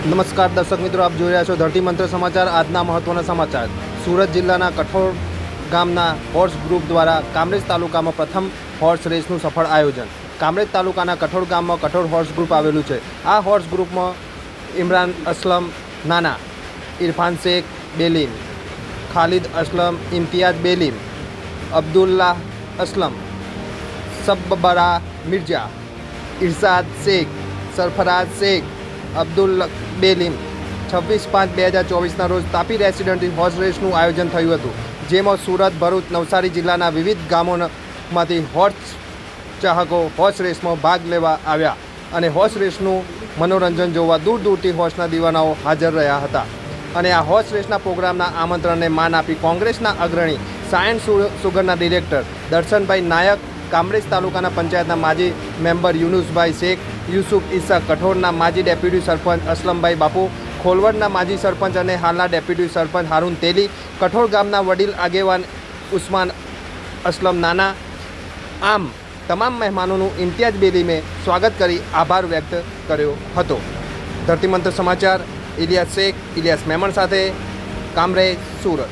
નમસ્કાર, દર્શક મિત્રો, આપ જોઈ રહ્યા છો ધરતી મંત્ર સમાચાર. આજના મહત્વના સમાચાર. સુરત જિલ્લાના કઠોળ ગામના હોર્સ ગ્રુપ દ્વારા કામરેજ તાલુકામાં પ્રથમ હોર્સ રેસનું સફળ આયોજન. કામરેજ તાલુકાના કઠોળ ગામમાં કઠોળ હોર્સ ગ્રુપ આવેલું છે. આ હોર્સ ગ્રુપમાં ઇમરાન અસલમ, નાના ઇરફાન શેખ બેલીમ, ખાલિદ અસલમ, ઇમ્તિયાઝ બેલીમ અબ્દુલ્લા અસલમ, સબ્બરા મિર્જા, ઇરશાદ શેખ સરફરાજ શેખ અબ્દુલ બેલીમ છવ્વીસ પાંચ બે હજાર ચોવીસના રોજ તાપી રેસિડેન્ટથી હોર્સ રેસનું આયોજન થયું હતું, જેમાં સુરત, ભરૂચ, નવસારી જિલ્લાના વિવિધ ગામોમાંથી હોર્સ ચાહકો હોર્સ રેસમાં ભાગ લેવા આવ્યા અને હોર્સ રેસનું મનોરંજન જોવા દૂર દૂરથી હોર્સના દીવાનાઓ હાજર રહ્યા હતા. અને આ હોર્સ રેસના પ્રોગ્રામના આમંત્રણને માન આપી કોંગ્રેસના અગ્રણી સાયન્સ સુગરના ડિરેક્ટર દર્શનભાઈ નાયક કામરેજ તાલુકાના પંચાયતના માજી મેમ્બર યુનુસભાઈ શેખ, યુસુફ ઈસા કઠોરના માજી ડેપ્યુટી સરપંચ અસલમભાઈ બાપુ, ખોલવડના માજી સરપંચ અને હાલના ડેપ્યુટી સરપંચ હારૂન તેલી, કઠોળ ગામના વડીલ આગેવાન ઉસ્માન અસલમ નાના. આમ, તમામ મહેમાનોનું ઇમ્તિયાજ બેલીમે સ્વાગત કરી આભાર વ્યક્ત કર્યો હતો. ધરતીમંત્ર સમાચાર, ઇલિયાસ શેખ, ઇલિયાસ મેમણ સાથે, કામરેજ, સુરત.